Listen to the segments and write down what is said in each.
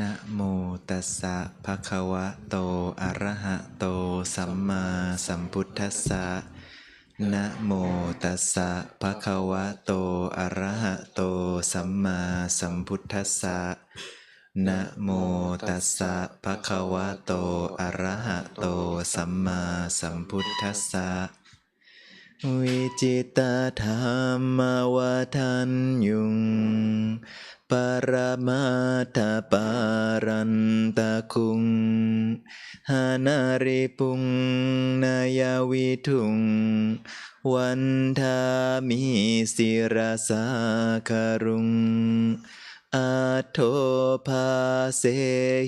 นะโมตัสสะภะคะวะโต อะระหะโต สัมมาสัมพุทธัสสะนะโมตัสสะภะคะวะโต อะระหะโต สัมมาสัมพุทธัสสะนะโมตัสสะภะคะวะโต อะระหะโต สัมมาสัมพุทธัสสะวิจิตธรรมวทันยุง ปรมาตาปารันตะคุง หานาริปุงนายาวิทุง วันทามิสิรสาคารุงอาโทภาเส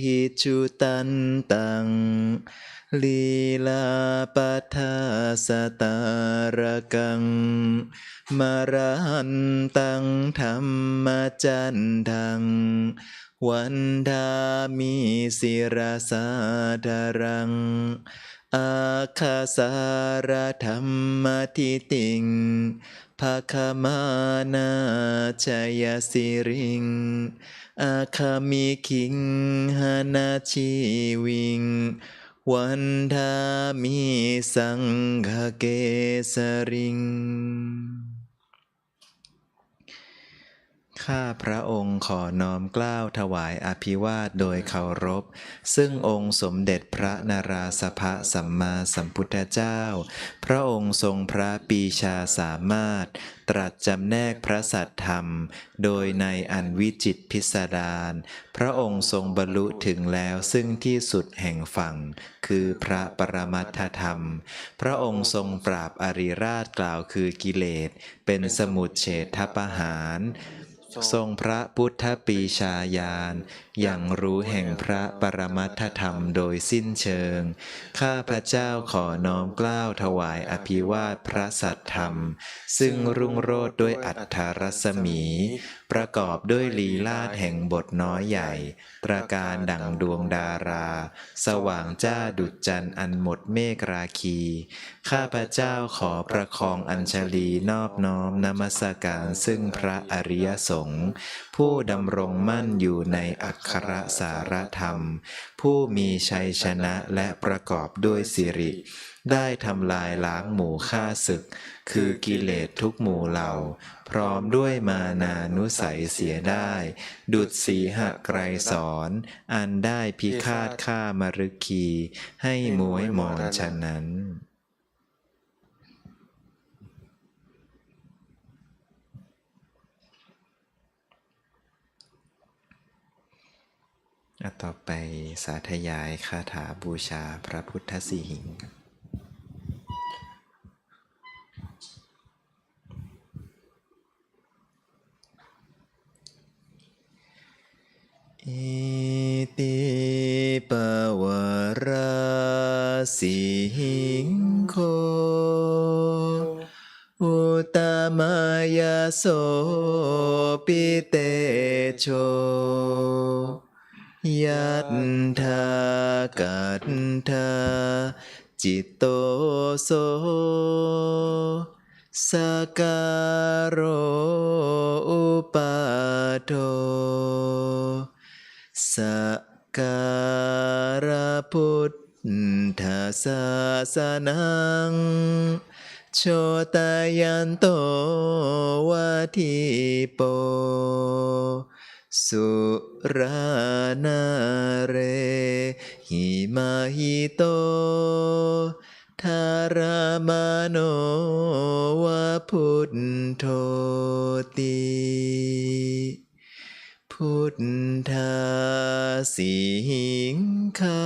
หิจุตันตัง ลีลาปัทาสตารกัง มารันตังธรรมจันทัง วันดามิสิรสาดารัง อาคาสารธรรมทิติงภาคมานาชยสิริง อาคามิคิงหานาชีวิง วันทามิสังฆเกสริง ข้าพระองค์ขอน้อมกล้าวถวายอภิวาทโดยเคารพ ซึ่งองค์สมเด็จพระนาราสภะสัมมาสัมพุทธเจ้า พระองค์ทรงพระปีชาสามารถ ตรัสจำแนกพระสัตธรรม โดยในอันวิจิตพิสดารพระองค์ทรงบรรลุถึงแล้วซึ่งที่สุดแห่งฝั่ง คือพระปรมัตถธรรม พระองค์ทรงปราบอริราชกล่าวคือกิเลสเป็นสมุดเฉททประหาร ทรงพระพุทธปีชาญาณอย่างรู้แห่งพระปรมัตถธรรมโดยสิ้นเชิง ข้าพระเจ้าขอน้อมกล้าวถวายอภิวาทพระสัตธรรม ซึ่งรุ่งโรจน์ด้วยอัฏฐรัศมี ประกอบด้วยลีลาดแห่งบทน้อยใหญ่ตราการดังดวงดารา สว่างจ้าดุจจันอันหมดเมฆราคี ข้าพระเจ้าขอประคองอัญชลีนอบน้อมนมัสการซึ่งพระอริยสงฆ์ผู้ดำรงมั่นอยู่ในอัครสารธรรม ผู้มีชัยชนะและประกอบด้วยสิริ ได้ทำลายล้างหมู่ฆ่าศึก คือกิเลสทุกหมู่เหล่า พร้อมด้วยมานานุสัยเสียได้ ดุดสีหะไกรสอนอันได้พิฆาตฆ่ามรุกี ให้มวยหมอนฉะนั้น ต่อไปสาธยายคาถาบูชาพระพุทธสีหิงอิติปวราสิหิงโค อุตมายโส จิตโตโสสการโอุปาโทสการะพุทธศาสนัง โชตยันโตวาทิโปสุ รานาเร หิมาหิโต ทารามโนวะพุทโธติพุทธาสิงคา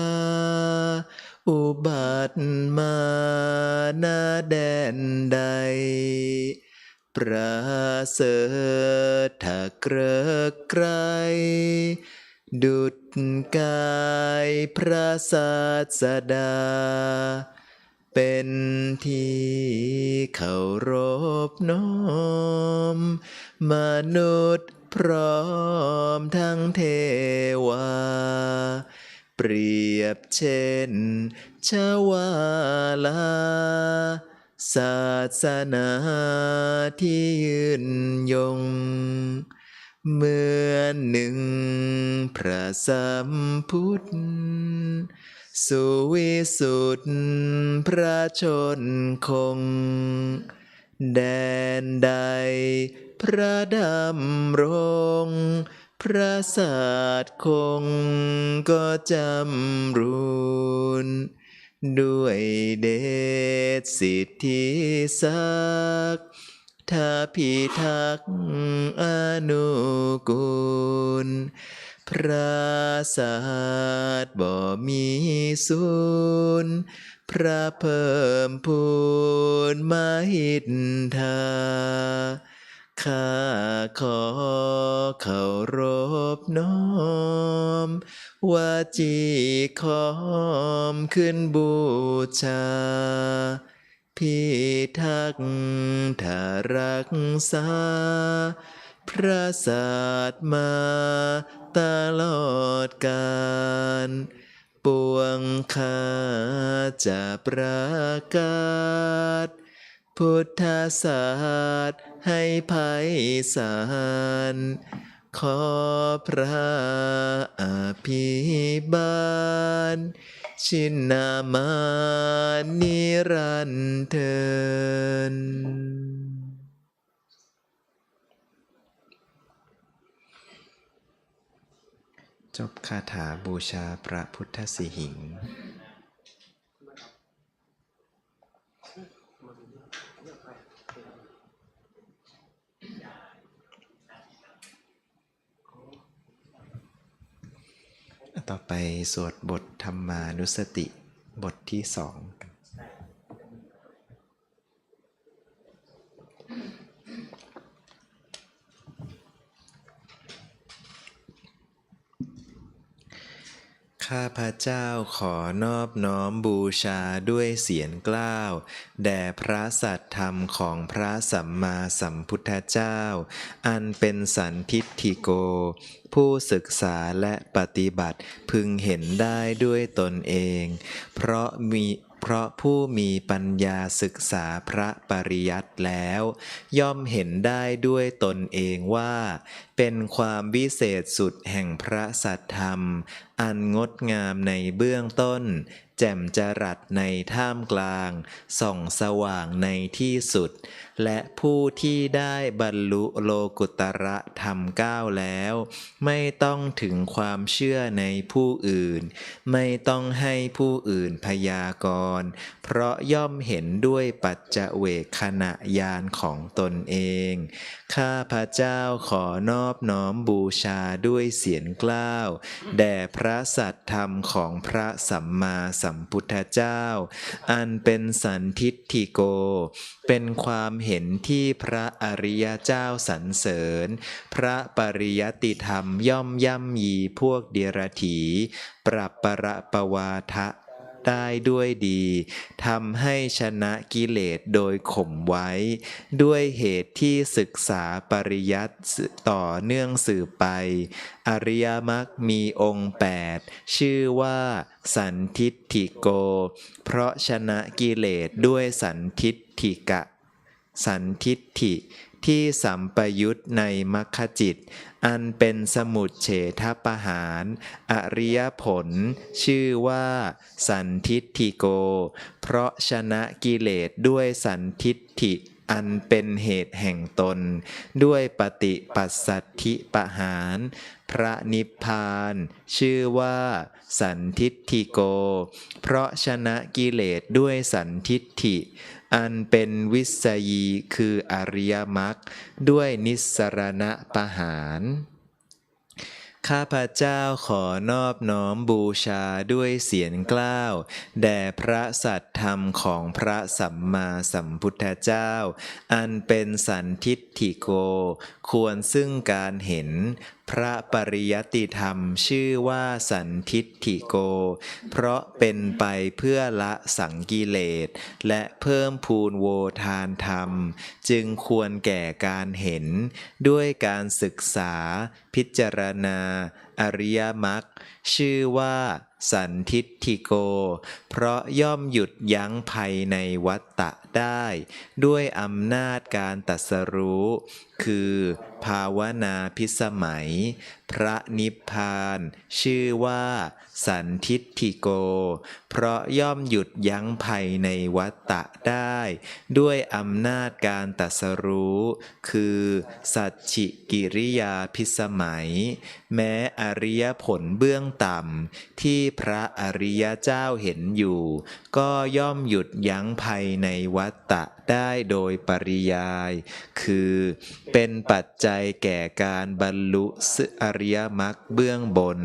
อุบัติมานาแดนใด ประเสริฐถ้าเกรกไกรดุดกายพระศาสดา เป็นที่เคารพน้อม มนุษย์พร้อมทั้งเทวา เปรียบเช่นชวาลา ศาสนาที่ยืนยง เหมือนหนึ่งพระสัมพุทธสุวิสุทธพระชนคง แดนใด พระดำรง พระศาสตร์คงก็จำรูน ด้วยเดชสิทธิศักดิ์ถ้าพิทักษ์อนุกูล พระศาสตร์บ่มีศูนย์พระเพิ่มพูนมาหิตทา ข้าขอเคารพน้อมวาจีคอมขึ้นบูชา พิทักษ์ทารักษา พระศาสตร์มาตลอดกาลปวงข้าจะประกาศ พุทธศาสตร์ให้ภัยสารขอพระอภิบาล ชินนามานิรันเทินจบคาถาบูชาพระพุทธสิหิง ต่อไปสวดบทธรรมานุสติบทที่สอง ข้า พระเจ้าขอนอบน้อมบูชาด้วยเสียงกล้าว แด่พระสัตธรรมของพระสัมมาสัมพุทธเจ้า อันเป็นสันทิฏฐิโก ผู้ศึกษาและปฏิบัติพึงเห็นได้ด้วยตนเอง เพราะมี เพราะผู้มีปัญญาศึกษาพระปริยัติแล้ว ย่อมเห็นได้ด้วยตนเองว่า เป็นความวิเศษสุดแห่งพระสัทธรรม อันงดงามในเบื้องต้น แจ่มจรัสในท่ามกลาง ส่องสว่างในที่สุด และผู้ที่ได้บรรลุโลกุตระธรรมเก้าแล้ว ไม่ต้องถึงความเชื่อในผู้อื่น ไม่ต้องให้ผู้อื่นพยากรณ์เพราะย่อมเห็นด้วยปัจจเวกขณะยานของตนเอง ข้าพระเจ้าขอนอบน้อมบูชาด้วยเสียงกล้าวแด่พระสัตธรรมของพระสัมมาสัมพุทธเจ้า อันเป็นสันทิฏฐิโก เป็นความเเห็นที่พระอริยเจ้าสรรเสริญ พระปริยติธรรมย่อมย่ำยีพวกเดียรถีปรับประปวาทะได้ด้วยดีทำให้ชนะกิเลสโดยข่มไว้ ด้วยเหตุที่ศึกษาปริยัติต่อเนื่องสืบไป อริยมรรคมีองค์แปดชื่อว่าสันทิฏฐิโก เพราะชนะกิเลสด้วยสันทิฏฐิกะ สันทิฏฐิที่สัมปยุตในมัคคจิต อันเป็นสมุดเฉทประหาร อริยผล ชื่อว่า สันทิฏฐิโก เพราะชนะกิเลสด้วยสันทิฏฐิอันเป็นเหตุแห่งตน ด้วยปฏิปัสสัทธิปหาร พระนิพพาน ชื่อว่า สันทิฏฐิโก เพราะชนะกิเลสด้วยสันทิฏฐิ อันเป็นวิสยีคืออริยมรรคด้วยนิสรณะปะหารข้าพเจ้าขอนอบน้อมบูชาด้วยเสียงกล้าว แด่พระสัตธรรมของพระสัมมาสัมพุทธเจ้า อันเป็นสันทิฏฐิโก ควรซึ่งการเห็น พระปริยติธรรมชื่อว่าสันทิฏฐิโก เพราะเป็นไปเพื่อละสังกิเลส และเพิ่มพูนโวทานธรรม จึงควรแก่การเห็น ด้วยการศึกษา พิจารณา อริยมรรคชื่อว่าสันทิฏฐิโก เพราะย่อมหยุดยั้งภัยในวัฏ ฏะได้ ด้วยอำนาจการตัสรู้ คือภาวนาพิสมัย พระนิพพาน ชื่อว่า สันทิฏฐิโก เพราะย่อมหยุดยั้งภัยในวัฏฏะได้ ด้วยอำนาจการตัสรู้ คือ สัจฉิกิริยาพิสมัย แม้อริยผลเบื้องต่ำที่พระอริยเจ้าเห็นอยู่ ก็ย่อมหยุดยั้งภัยในในวัตตะ ได้โดยปริยาย คือเป็นปัจจัยแก่การบรรลุสอริยมรรคเบื้องบน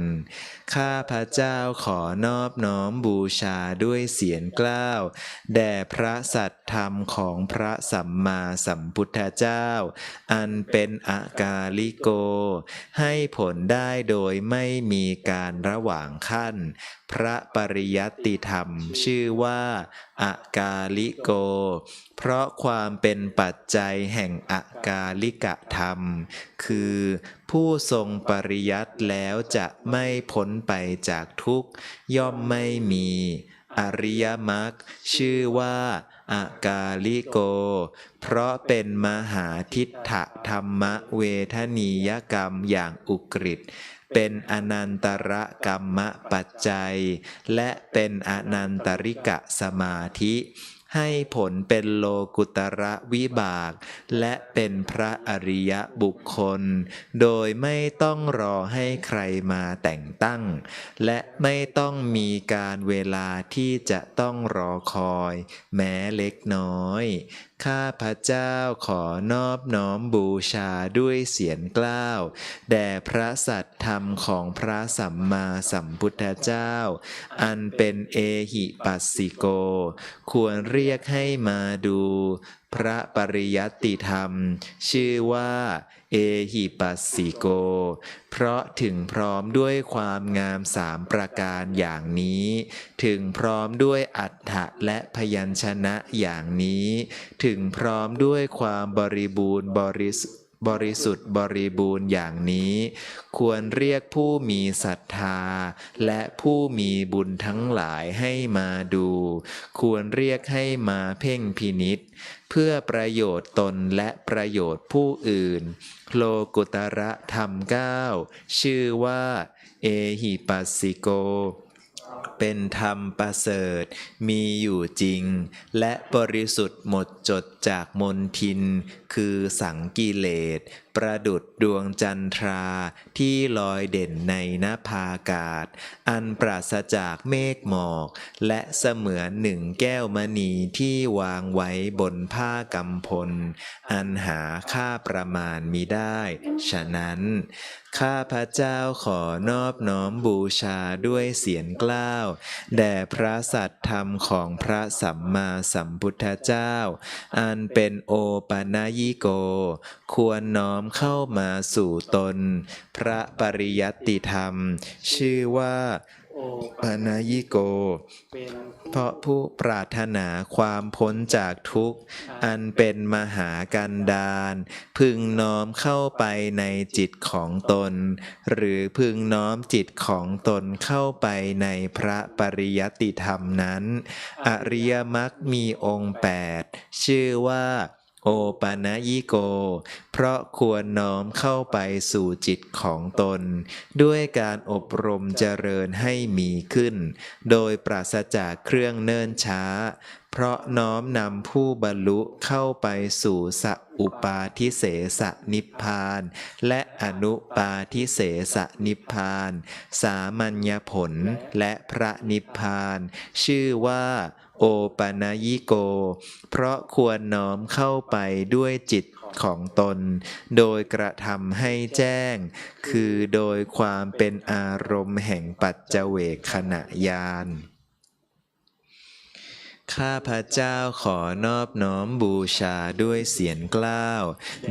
ข้าพระเจ้าขอนอบน้อมบูชาด้วยเสียงกล้าวแด่พระสัตธรรมของพระสัมมาสัมพุทธเจ้า อันเป็นอากาลิโก ให้ผลได้โดยไม่มีการระหว่างขั้น พระปริยัติธรรมชื่อว่าอากาลิโก เพราะราะความเป็นปัจจัยแห่งอากาลิกะธรรม คือผู้ทรงปริยัติแล้วจะไม่พ้นไปจากทุกย่อมไม่มี อริยมรรคชื่อว่าอากาลิโก เพราะเป็นมหาทิฏฐธรรมเวทนียกรรมอย่างอุกฤษเป็นอนันตระกรรมปัจจัย และเป็นอนันตริกะสมาธิ ให้ผลเป็นโลกุตระวิบาก และเป็นพระอริยบุคคล โดยไม่ต้องรอให้ใครมาแต่งตั้ง และไม่ต้องมีการเวลาที่จะต้องรอคอย แม้เล็กน้อย ข้าพระเจ้าขอนอบน้อมบูชาด้วยเสียงกล้าว แด่พระสัตธรรมของพระสัมมาสัมพุทธเจ้า อันเป็นเอหิปัสสิโก ควรเรียกให้มาดู พระปริยัติธรรม ชื่อว่า เอหิปัสสิโก เพราะถึงพร้อมด้วยความงามสามประการอย่างนี้ ถึงพร้อมด้วยอัฏฐะและพยัญชนะอย่างนี้ ถึงพร้อมด้วยความบริบูรณ์บริสุทธิ์บริสุทธิ์บริบูรณ์อย่างนี้ ควรเรียกผู้มีศรัทธา และผู้มีบุญทั้งหลายให้มาดู ควรเรียกให้มาเพ่งพินิษ เพื่อประโยชน์ตนและประโยชน์ผู้อื่น โลกุตระธรรมเก้าชื่อว่า เอหิปัสสิโก เป็นธรรมประเสริฐ มีอยู่จริง และบริสุทธิ์หมดจดจากมนทิน คือสังกิเลส ประดุดดวงจันทราที่ลอยเด่นในนภาอากาศ อันปราศจากเมฆหมอก และเสมือนหนึ่งแก้วมณีที่วางไว้บนผ้ากำพล อันหาค่าประมาณมิได้ ฉะนั้น ข้าพระเจ้าขอนอบน้อมบูชาด้วยเสียงกล้าว แด่พระสัตธรรมของพระสัมมาสัมพุทธเจ้า อันเป็นโอปะนยิโก ควรน้อมเข้ามาสู่ตน พระปริยัติธรรม ชื่อว่าปนายิโกเป็นเพราะผู้ปรารถนาความพ้นจากทุกข์ อันเป็นมหากันดารพึงน้อมเข้าไปในจิตของตน หรือพึงน้อมจิตของตนเข้าไปในพระปริยัติธรรมนั้น อริยมรรคมีองค์แปดชื่อว่า โอปานายิโก เพราะควรน้อมเข้าไปสู่จิตของตน ด้วยการอบรมเจริญให้มีขึ้น โดยปราศจากเครื่องเนิ่นช้า เพราะน้อมนำผู้บรรลุเข้าไปสู่สัอุปาทิเสสนิพพาน และอนุปาทิเสสนิพพาน สามัญญผลและพระนิพพาน ชื่อว่า โอปานายิโก เพราะควรน้อมเข้าไปด้วยจิตของตน โดยกระทำให้แจ้ง คือโดยความเป็นอารมณ์แห่งปัจเจเวคขณะยานข้าพระเจ้าขอนอบน้อมบูชาด้วยเสียงกล้าว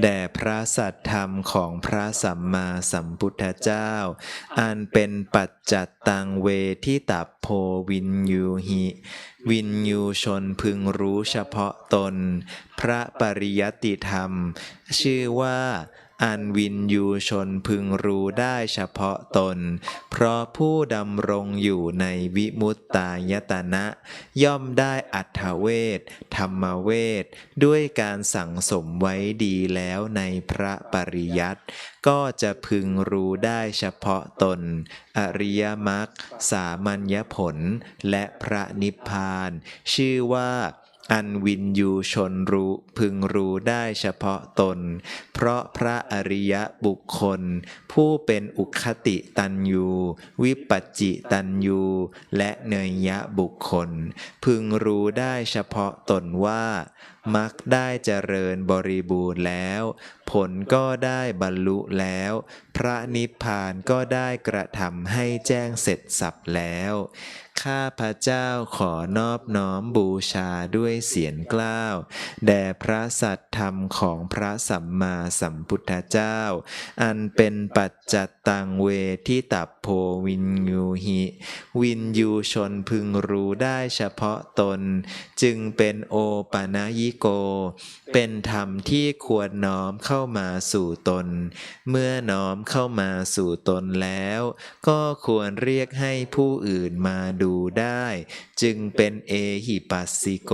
แด่พระสัตธรรมของพระสัมมาสัมพุทธเจ้า อันเป็นปัจจัตตังเวทิตัพโพวินยูหิ วินยูชนพึงรู้เฉพาะตน พระปริยติธรรม ชื่อว่า อันวินยูชนพึงรู้ได้เฉพาะตน เพราะผู้ดำรงอยู่ในวิมุตตายตนะ ย่อมได้อัตถเวทธรรมเวท ด้วยการสั่งสมไว้ดีแล้วในพระปริยัติก็จะพึงรู้ได้เฉพาะตน อริยมรรคสามัญญผล และพระนิพพาน ชื่อว่า อันวินยูชนรู้พึงรู้ได้เฉพาะตน เพราะพระอริยบุคคล ผู้เป็นอุคติตันยูวิปัจจิตันยูและเนยยะบุคคล พึงรู้ได้เฉพาะตนว่ามักได้เจริญบริบูรณ์แล้ว ผลก็ได้บรรลุแล้ว พระนิพพานก็ได้กระทำให้แจ้งเสร็จสับแล้ว ข้าพระเจ้าขอนอบน้อมบูชาด้วยเสียงกล้าว แด่พระสัตธรรมของพระสัมมาสัมพุทธเจ้า อันเป็นปัจจัตตังเวทิตัพโพวินยูหิ วินยูชนพึงรู้ได้เฉพาะตน จึงเป็นโอปะนะยิโก เป็นธรรมที่ควรน้อมเข้ามาสู่ตน เมื่อน้อมเข้ามาสู่ตนแล้ว ก็ควรเรียกให้ผู้อื่นมาดูได้ จึงเป็นเอหิปัสสิโก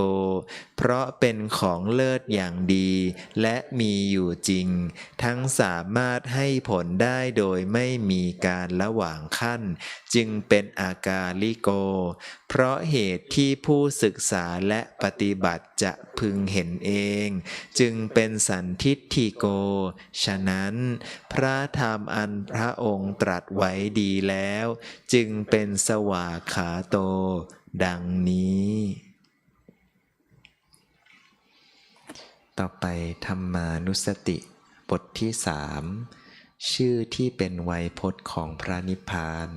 เพราะเป็นของเลิศอย่างดี และมีอยู่จริง ทั้งสามารถให้ผลได้โดยไม่มีการละหว่างขั้น จึงเป็นอากาลิโก เพราะเหตุที่ผู้ศึกษาและปฏิบัติจะพึงเห็นเอง จึงเป็นสันทิฏฐิโก ฉะนั้น พระธรรมอันพระองค์ตรัสไว้ดีแล้ว จึงเป็นสวากขาโต ดังนี้ ต่อไปธรรมานุสติ บทที่สามชื่อที่เป็นไวยพจน์ของพระนิพพาน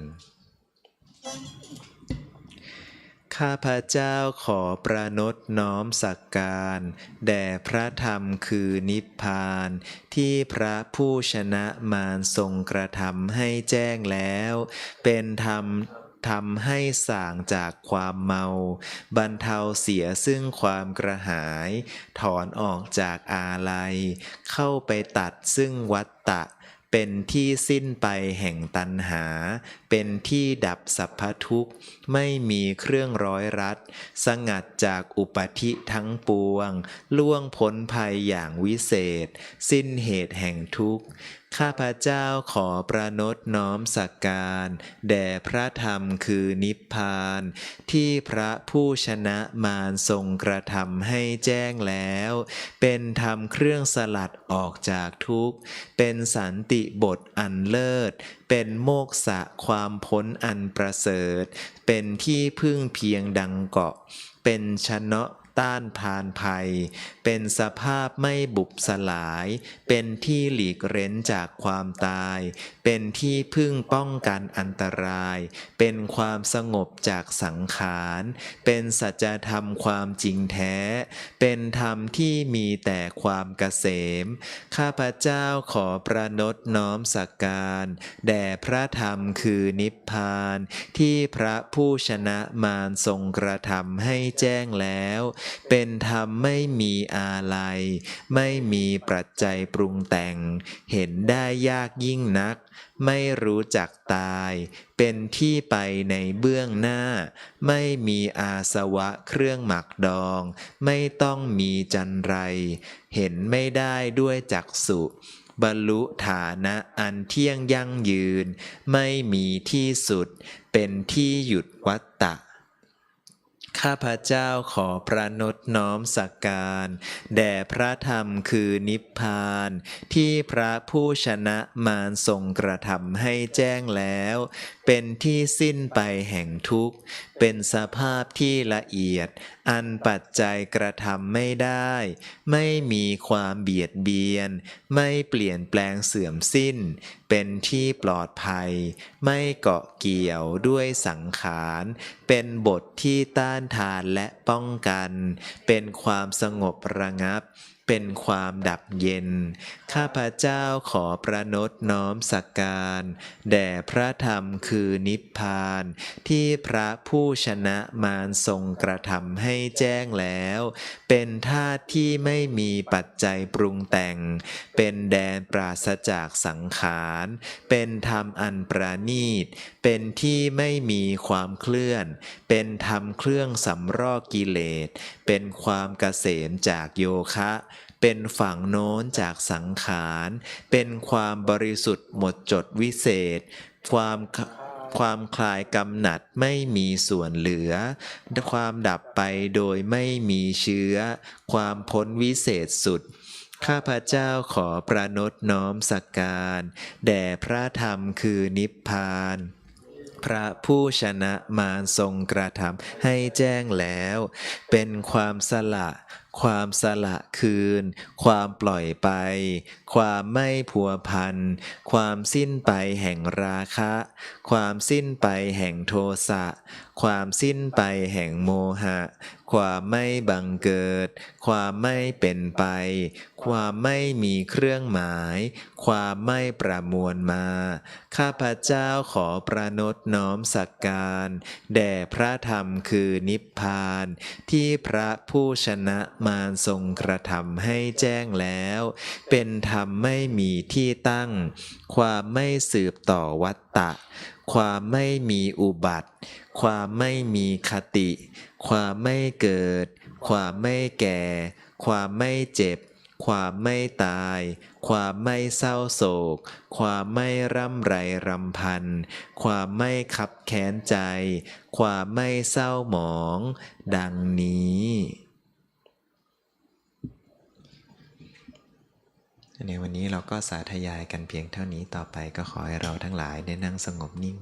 ข้าพระเจ้าขอประนตน้อมสักการ แด่พระธรรมคือนิพพาน ที่พระผู้ชนะมารทรงกระทำให้แจ้งแล้ว เป็นธรรม ทำให้ส่างจากความเมา บรรเทาเสียซึ่งความกระหาย ถอนออกจากอาลัย เข้าไปตัดซึ่งวัตตะ เป็นที่สิ้นไปแห่งตัณหา เป็นที่ดับสัพพทุกข์ ไม่มีเครื่องร้อยรัด สงัดจากอุปธิทั้งปวง ล่วงพ้นภัยอย่างวิเศษ สิ้นเหตุแห่งทุกข์ ข้าพเจ้าขอประนตน้อมสักการ แด่พระธรรมคือนิพพาน ที่พระผู้ชนะมารทรงกระทำให้แจ้งแล้ว เป็นธรรมเครื่องสลัดออกจากทุกข์ เป็นสันติบทอันเลิศ เป็นโมกษะความพ้นอันประเสริฐ เป็นที่พึ่งเพียงดังเกาะเป็นชนะ ต้านทานภัย เป็นสภาพไม่บุบสลาย เป็นที่หลีกเร้นจากความตาย เป็นที่พึ่งป้องกันอันตราย เป็นความสงบจากสังขาร เป็นสัจธรรมความจริงแท้ เป็นธรรมที่มีแต่ความเกษม ข้าพเจ้าขอประนตน้อมสักการแด่พระธรรมคือนิพพาน ที่พระผู้ชนะมารทรงกระทำให้แจ้งแล้วเป็นธรรมไม่มีอาลัย ไม่มีปัจจัยปรุงแต่ง เห็นได้ยากยิ่งนัก ไม่รู้จักตาย เป็นที่ไปในเบื้องหน้า ไม่มีอาสวะเครื่องหมักดอง ไม่ต้องมีจันไร เห็นไม่ได้ด้วยจักสุบรรลุฐานะอันเที่ยงยั่งยืน ไม่มีที่สุด เป็นที่หยุดวัตตะ ข้าพเจ้าขอประนตน้อมสักการ แด่พระธรรมคือนิพพาน ที่พระผู้ชนะมารทรงกระทำให้แจ้งแล้ว เป็นที่สิ้นไปแห่งทุกข์ เป็นสภาพที่ละเอียด อันปัจจัยกระทำไม่ได้ ไม่มีความเบียดเบียน ไม่เปลี่ยนแปลงเสื่อมสิ้น เป็นที่ปลอดภัย ไม่เกาะเกี่ยวด้วยสังขาร เป็นบทที่ต้านทานและป้องกัน เป็นความสงบระงับ เป็นความดับเย็น ข้าพเจ้าขอประนตน้อมสักการแด่พระธรรมคือนิพพาน ที่พระผู้ชนะมารทรงกระทำให้แจ้งแล้ว เป็นธาตุที่ไม่มีปัจจัยปรุงแต่ง เป็นแดนปราศจากสังขาร เป็นธรรมอันประณีต เป็นที่ไม่มีความเคลื่อน เป็นธรรมเครื่องสำรอกกิเลส เป็นความเกษมจากโยคะ เป็นฝั่งโน้นจากสังขาร เป็นความบริสุทธิ์หมดจดวิเศษ ความความคลายกำหนัดไม่มีส่วนเหลือ ความดับไปโดยไม่มีเชื้อ ความพ้นวิเศษสุด ข้าพเจ้าขอประนตน้อมสักการ แด่พระธรรมคือนิพพานพระผู้ชนะมารทรงกระทำให้แจ้งแล้ว เป็นความสละ ความสละคืน ความปล่อยไป ความไม่ผัวพัน ความสิ้นไปแห่งราคะ ความสิ้นไปแห่งโทสะความสิ้นไปแห่งโมหะ ความไม่บังเกิด ความไม่เป็นไป ความไม่มีเครื่องหมาย ความไม่ประมวลมา ข้าพเจ้าขอประนตน้อมสักการ แด่พระธรรมคือนิพพาน ที่พระผู้ชนะมารทรงกระทำให้แจ้งแล้ว เป็นธรรมไม่มีที่ตั้ง ความไม่สืบต่อวัตตะ ความไม่มีอุบัติ ความไม่มีคติ ความไม่เกิด ความไม่แก่ ความไม่เจ็บ ความไม่ตาย ความไม่เศร้าโศก ความไม่ร่ำไรรำพัน ความไม่ขับแค้นใจ ความไม่เศร้าหมอง ดังนี้ ในวันนี้เราก็สาธยายกันเพียงเท่านี้ต่อไปก็ขอให้เราทั้งหลายได้นั่งสงบนิ่ง